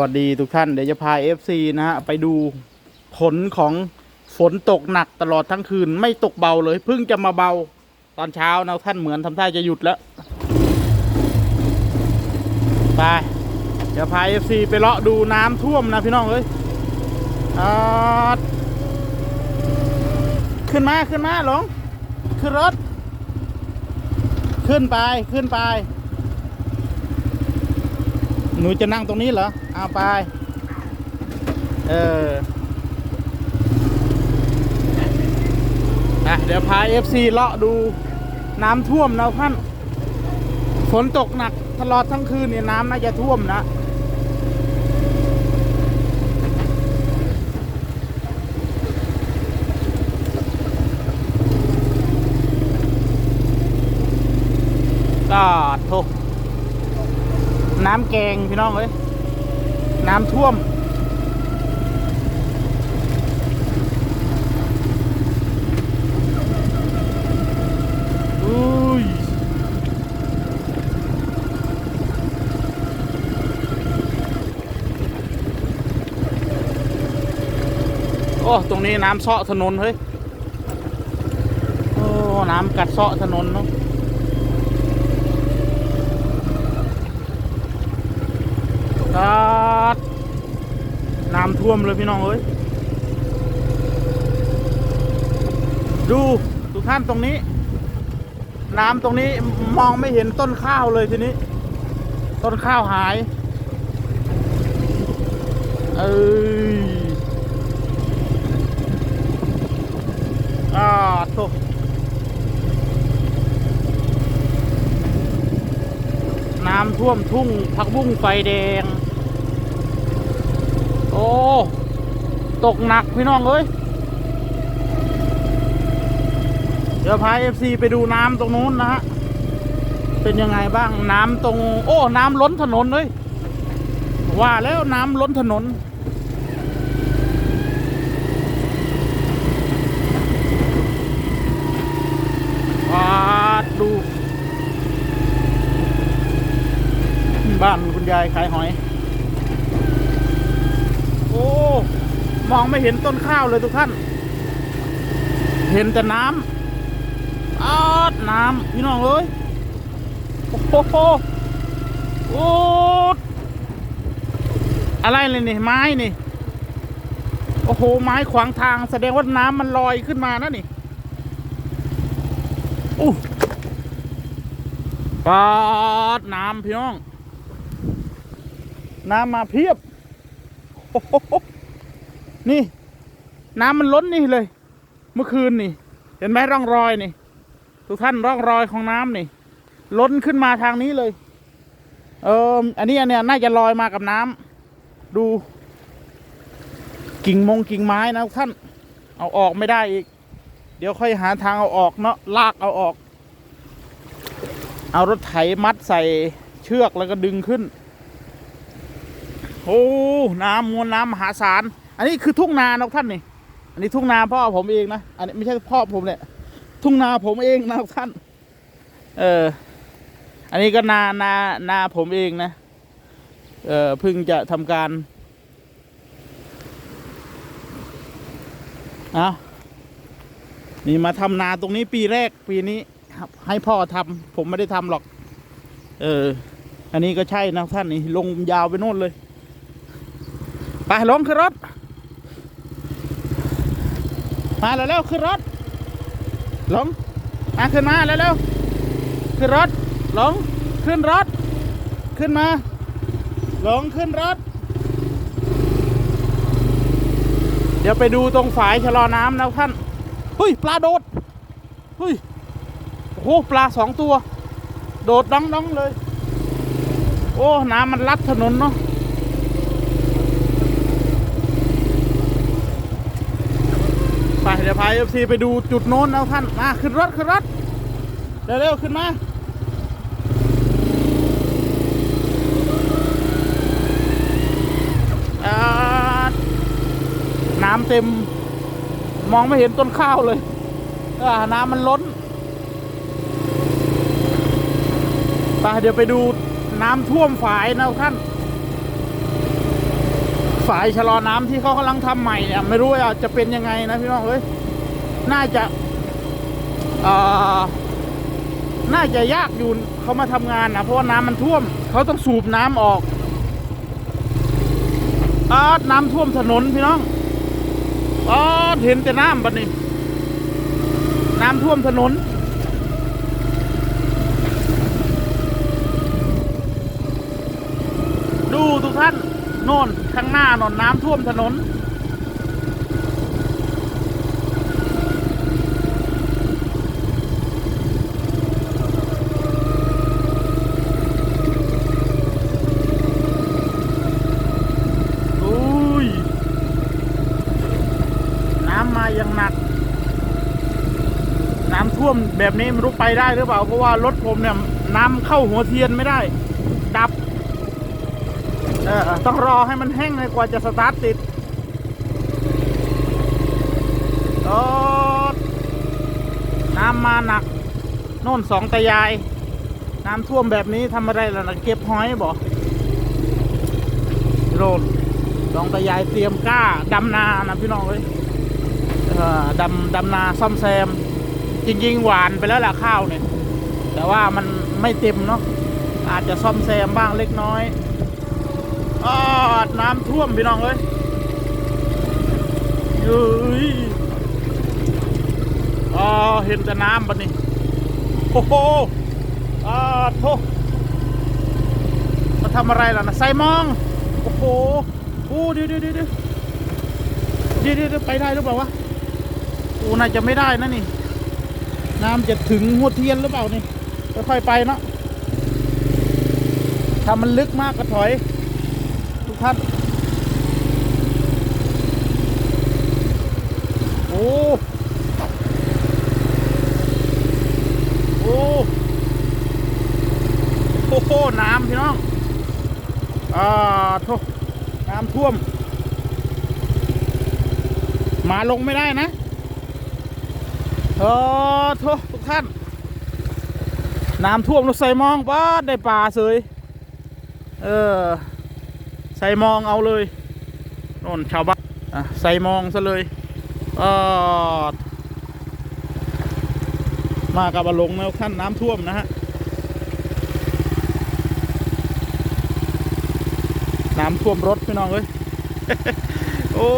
วัสดีทุกท่านเดี๋ยวจะพา FC นะฮะไปดูผลของฝนตกหนักตลอดทั้งคืนไม่ตกเบาเลยเพิ่งจะมาเบาตอนเช้านะท่านเหมือนทำท่าจะหยุดแล้วไปเดี๋ยวพา FC ไปเลาะดูน้ำท่วมนะพี่น้องเอ้ยขึ้นมาขึ้นมาหลงขึ้นรถ ขึ้นไปขึ้นไปหนูจะนั่งตรงนี้เหรอ เอาไป เอออะเดี๋ยวพา FC เลาะดูน้ำท่วมนะท่าน ฝนตกหนักตลอดทั้งคืนเนี่ยน้ำน่าจะท่วมนะก็โทน้ำแกงพี่น้องเอ้ย น้ำท่วมอุ้ยโอ้ ตรงนี้น้ำเซาะถนนเฮ้ย โอ้ น้ำกัดเซาะถนนเนาะครับ น้ำท่วมเลยพี่น้องเอ้ย ดูทุกท่านตรงนี้ น้ำตรงนี้มองไม่เห็นต้นข้าวเลยทีนี้ ต้นข้าวหาย เอ้ยอ่าโถน้ำท่วมทุ่งผักบุ้งไฟแดง โอ้ ตกหนักพี่น้องเอ้ย เดี๋ยวพาเอฟซีไปดูน้ำตรงนู้นนะฮะ เป็นยังไงบ้างน้ำตรง โอ้ น้ำล้นถนนเลย ว่าแล้วน้ำล้นถนนว้าดดู บ้านคุณยายขายหอย โอ้ มองไม่เห็นต้นข้าวเลยทุกท่าน เห็นแต่น้ำอาดน้ำพี่น้องเอ้ยโอ้โหโอ้อะไรเลยนี่ไม้นี่ โอ้โห ไม้ขวางทางแสดงว่าน้ำมันลอยขึ้นมานะนี่อู้ปาดน้ำพี่น้อง น้ำมาเพียบโอ้โห นี่ น้ำมันล้นนี่เลย เมื่อคืนนี่ เห็นไหมร่องรอยนี่ ทุกท่านร่องรอยของน้ำนี่ ล้นขึ้นมาทางนี้เลย เอออันนี้อันเนี้ยน่าจะลอยมากับน้ำดู กิ่งมงกิ่งไม้นะทุกท่าน เอาออกไม่ได้อีก เดี๋ยวค่อยหาทางเอาออกเนาะลากเอาออก เอารถไถมัดใส่เชือกแล้วก็ดึงขึ้น โอ้ น้ำมวลน้ำมหาศาล อันนี้คือทุ่งนานะท่านนี่ อันนี้ทุ่งนาพ่อผมเองนะ อันนี้ไม่ใช่พ่อผมเนี่ยทุ่งนาผมเองนะท่าน เออ อันนี้ก็นานานาผมเองนะ เออเพิ่งจะทำการเอานี่มาทำนาตรงนี้ปีแรกปีนี้ครับ ให้พ่อทำผมไม่ได้ทำหรอก เออ อันนี้ก็ใช่นะท่านนี่ลงยาวไปโน่นเลย ไปลงขึ้นรถ มาแล้วเร็วขึ้นรถลงมาขึ้นมาแล้วเร็วขึ้นรถลงขึ้นรถ ขึ้นมาลงขึ้นรถ เดี๋ยวไปดูตรงฝายชะลอน้ำนะท่านเฮ้ย ปลาโดดเฮ้ยโอ้โหปลาสองตัว โดดดังๆเลย โอ้ น้ำมันลัดถนนเนาะ ไป เดี๋ยวพาเอฟซีไปดูจุดโน้นนะท่านมาขึ้นรถขึ้นรถเร็วๆขึ้นมาน้ำเต็ม มองไม่เห็นต้นข้าวเลยน้ำมันล้นไปเดี๋ยวไปดูน้ำท่วมฝายนะท่านฝายชะลอน้ำที่เขากำลังทำใหม่เนี่ยไม่รู้ว่าจะเป็นยังไงนะพี่น้องเอ้ย น่าจะอ่อน่าจะยากอยู่เขามาทำงานนะเพราะว่าน้ำมันท่วม เขาต้องสูบน้ำออกอาดน้ำท่วมถนนพี่น้องอาดเห็นแต่น้ำบัดนี้ น้ำท่วมถนนดูทุกท่านโน่นข้างหน้าโนนน้ำท่วมถนน อุ้ย น้ำมาอย่างหนัก น้ำท่วม แบบนี้ไม่รู้ไปได้หรือเปล่าเพราะว่ารถผมเนี่ยน้ำเข้าหัวเทียนไม่ได้ ดับเออต้องรอให้มันแห้งเลยกว่าจะสตาร์ทติดโอ้น้ำมาหนักโน่นสองตายาย น้ำท่วมแบบนี้ทำอะไรล่ะนะเก็บหอยบ่โรนสองตายายเตรียมกล้าดำนานะพี่น้องเอ้ยดำดำนาซ่อมแซม จริงๆหวานไปแล้วล่ะข้าวเนี่ย แต่ว่ามันไม่เต็มเนาะอาจจะซ่อมแซมบ้างเล็กน้อยออน้ำท่วมพี่น้องเอ้ยเฮ้ยอ๋อเห็นแต่น้ำบัดนี้โอ้โหอ่าโทมาทำอะไรล่ะนะใส่มอง โอ้โหโอ้ดี๋ยวเดี๋ยวเดี๋ยวเดี๋ยวเดี๋ยวเดี๋ยวไปได้หรือเปล่าวะโอ้น่าจะไม่ได้นะนี่ น้ำจะถึงหัวเทียนหรือเปล่านี่ค่อยๆไปเนาะถ้ามันลึกมากก็ถอย ทุกท่านโอ้โอ้โอ้โหน้ำพี่น้องอ่าโทน้ำท่วม มาลงไม่ได้นะ เออโททุกท่าน น้ำท่วมรถใส่มองป้าดได้ปลาเสยเออ ใส่มองเอาเลยนนชาวบ้านอะใส่มองซะเลยเออมากับอลงแล้วขั้นน้ำท่วมนะฮะ น้ำท่วมรถพี่น้องเอ้ย โอ้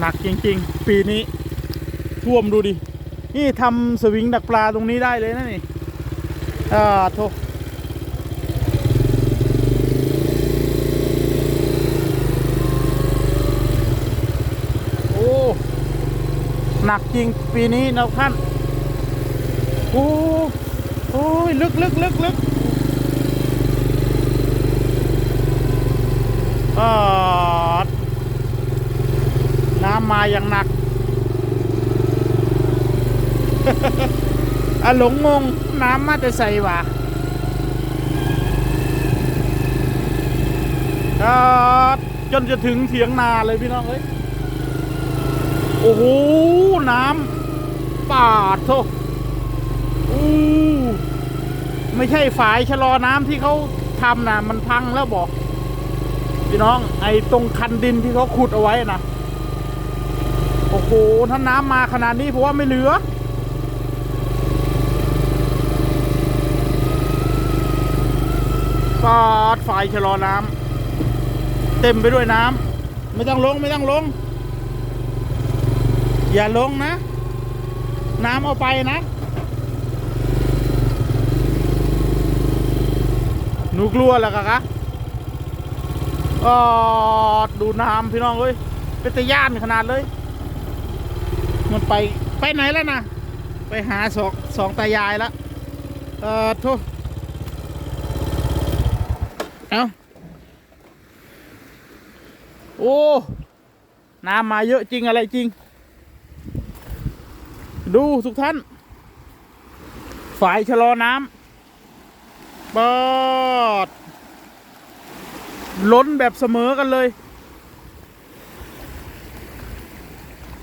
หนักจริง ๆ ปีนี้ท่วมดูดิ นี่ทำสวิงดักปลาตรงนี้ได้เลยนะนี่อ่าโทโอ้หนักจริงปีนี้นะท่านโอ้โอ้ยลึกลึกลึกลึกอ่า มาอย่างหนักอะหลงงงน้ำมาแต่ใส่วะครับจนจะถึงเถียงนาเลยพี่น้องเอ้ยโอ้โห น้ำปาดโทอู้ไม่ใช่ฝายชะลอน้ำที่เขาทำนะมันพังแล้วบอก พี่น้อง ไอ้ตรงคันดินที่เขาขุดเอาไว้นะ โอ้โห ถ้าน้ำมาขนาดนี้ผมว่าไม่เหลือปาดไฟชะลอน้ำเต็มไปด้วยน้ำไม่ต้องลงไม่ต้องลง อย่าลงนะ น้ำเอาไปนะหนูกลัวแล้วกะคะออดดูน้ำพี่น้องเอ้ยเป็นตะย่านขนาดเลย มันไปไปไหนแล้วนะ ไปหาสองสองตายายแล้วเออโทษเอาโอ้ น้ำมาเยอะจริงอะไรจริง ดูทุกท่านฝ่ายชะลอน้ำปิดล้นแบบเสมอกันเลย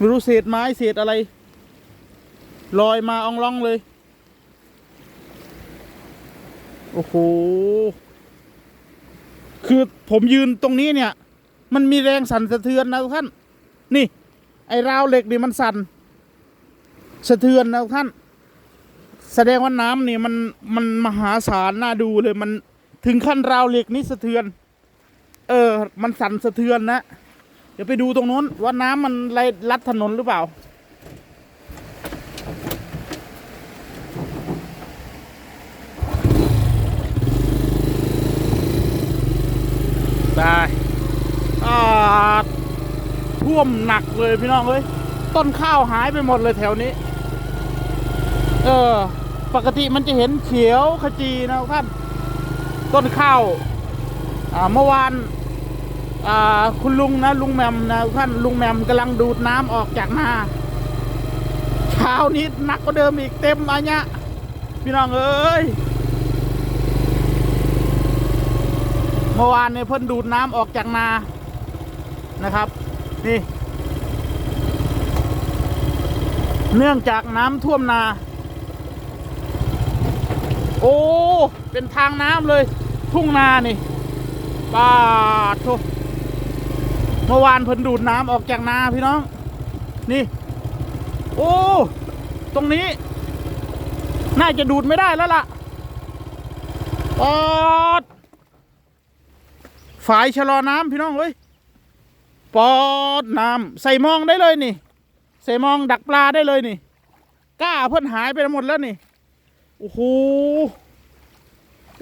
ไม่รู้เศษไม้เศษอะไร ลอยมาอองล่องเลย โอ้โห คือผมยืนตรงนี้เนี่ย มันมีแรงสั่นสะเทือนนะทุกท่าน นี่ ไอ้ราวเหล็กนี่มันสั่น สะเทือนนะทุกท่าน แสดงว่าน้ำนี่มันมันมหาศาลน่าดูเลยมันถึงขั้นราวเหล็กนี่สะเทือน เออ มันสั่นสะเทือนนะ เดี๋ยวไปดูตรงนู้นว่าน้ำมันไหลลัดถนนหรือเปล่า ได้อ่าท่วมหนักเลยพี่น้องเอ้ยต้นข้าวหายไปหมดเลยแถวนี้ เออ ปกติมันจะเห็นเขียวขจีนะท่าน ต้นข้าว อ่า เมื่อวาน คุณลุงนะลุงแหมมนะท่านลุงแหมมกำลังดูดน้ำออกจากนาเช้านี้นักกว่าเดิมอีกเต็มอันเนี้ยพี่น้องเอ้ยเมื่อวานเนี่ยเพิ่นดูดน้ำออกจากนานะครับ นี่ เนื่องจากน้ำท่วมนา โอ้ เป็นทางน้ำเลย ทุ่งนานี่ปาดโถเมื่อวานเพิ่นดูดน้ำออกจากนาพี่น้อง นี่ โอ้ ตรงนี้ น่าจะดูดไม่ได้แล้วล่ะปาดฝายชะลอน้ำพี่น้องเอ้ยปอดน้ำใส่มองได้เลยนี่ ใส่มองดักปลาได้เลยนี่กล้าเพิ่นหายไปหมดแล้วนี่ โอ้โห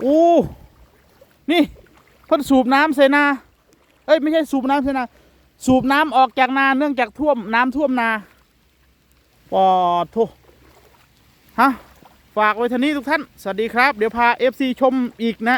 โอ้นี่เพิ่นสูบน้ำใส่นา เอ้ยไม่ใช่สูบน้ำใส่นา สูบน้ำออกจากนาเนื่องจากท่วมน้ำท่วมนาปอดโทฮะฝากไว้ท่านี้ทุกท่าน สวัสดีครับ เดี๋ยวพา FC ชมอีกนะ